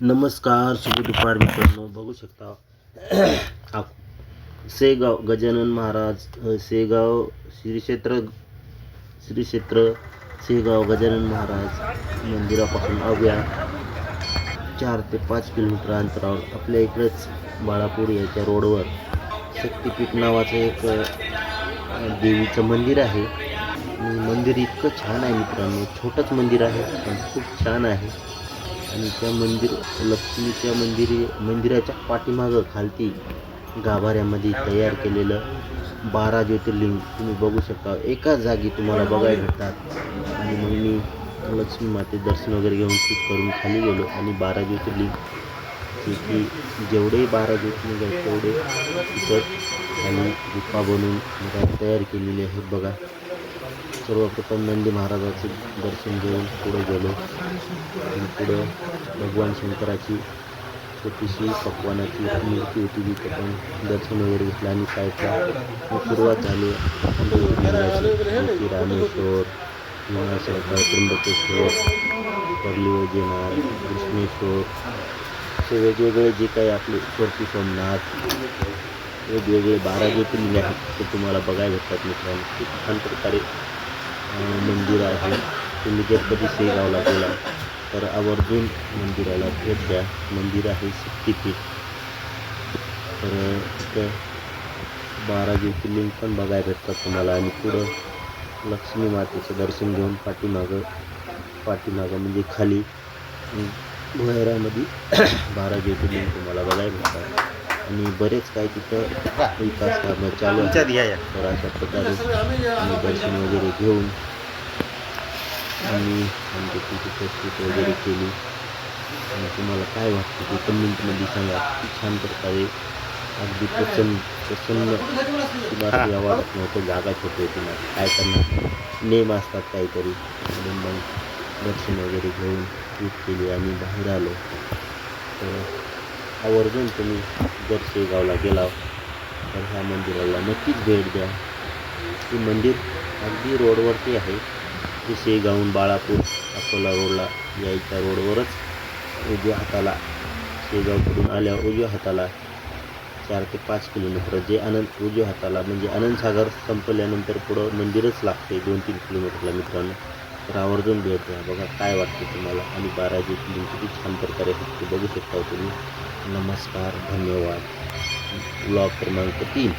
नमस्कार शुभ दुपार मित्रांनो बघू शकता. सेगाव गजानन महाराज सेगाव श्री क्षेत्र श्री क्षेत्र सेगाव गजानन महाराज मंदिरापासून अवघ्या चार ते पाच किलोमीटर अंतरावर आपल्या इकडेच बाळापूर याच्या रोडवर शक्तिपीठ नावाचं एक देवीचं मंदिर आहे. मंदिर इतकं छान आहे मित्रांनो छोटंच मंदिर आहे पण खूप छान आहे. आणि त्या मंदिर लक्ष्मीच्या मंदिर मंदिराच्या पाठीमागं खालती गाभाऱ्यामध्ये तयार केलेलं बारा ज्योतिर्लिंग तुम्ही बघू शकता. एकाच जागी तुम्हाला बघायला भेटतात. आणि मग मी लक्ष्मी माते दर्शन वगैरे घेऊन शूट करून खाली गेलो आणि बारा ज्योतिर्लिंग की जेवढे बारा ज्योतिर्लिंग आहेत तेवढे तिथं खाली गुफा बनवून तयार केलेली आहेत बघा. सर्वप्रथम नंदी महाराजाचे दर्शन घेऊन पुढे गेलो. आणि पुढं भगवान शंकराची छोटीशी पकवानाची मूर्ती होती जी पण दर्शन वगैरे घेतलं आणि साईडला सुरुवात झाली. रामेश्वर भीमाशंकर त्र्यंबकेश्वर परली वैजनाथ कृष्णेश्वर असे वेगवेगळे जे काही आपले स्वरती सोमनाथ वेगवेगळे बारा ज्योतिर्लिंग आहेत ते तुम्हाला बघायला भेटतात मित्रांनो. खूप छान प्रकारे मंदिर आहे. तुम्ही गणपती शेगावला गेला तर आवर्जून मंदिराला भेट द्या. मंदिर आहे शक्तिपीठ तर तिथं बारा ज्योतिर्लिंग पण बघायला भेटतात तुम्हाला. आणि पुढं लक्ष्मी मातेचं दर्शन घेऊन पाठीमागं पाठीमागं म्हणजे खाली अं, भुयारामध्ये बारा ज्योतिर्लिंग तुम्हाला बघायला भेटतात. आणि बरेच काही तिथं विकास कामं चालू आहेत. तर अशा प्रकारे आम्ही दर्शन वगैरे घेऊन आम्ही आमची तिथे प्रस्तुत वगैरे केली. आणि तुम्हाला काय वाटतं ते कमेंटमध्ये सांगा. छान प्रकारे अगदी प्रसन्न प्रसन्न या वाटत नव्हतं जागा छोटी ना. काय करणार? नेम असतात काहीतरी. म्हणून मग दर्शन वगैरे घेऊन ट्रीप केली आणि बाहेर आलो. तर आवर्जून तुम्ही जर शेगावला गेला तर ह्या मंदिराला नक्कीच भेट द्या. हे मंदिर अगदी रोडवरती आहे. ते शेगावून बाळापूर अकोला रोडला यायच्या रोडवरच उजव्या हाताला शेगावकडून आल्यावर उजव्या हाताला चार ते पाच किलोमीटर. जे आनंद उजव्या हाताला म्हणजे आनंदसागर संपल्यानंतर पुढं मंदिरच लागते दोन तीन किलोमीटरला मित्रांनो. तर आवर्जून भेट द्या. बघा काय वाटते तुम्हाला. आणि बाराजी किती छान प्रकारे बघू शकता तुम्ही. नमस्कार धन्यवाद. ब्लॉग क्रमांक तीन.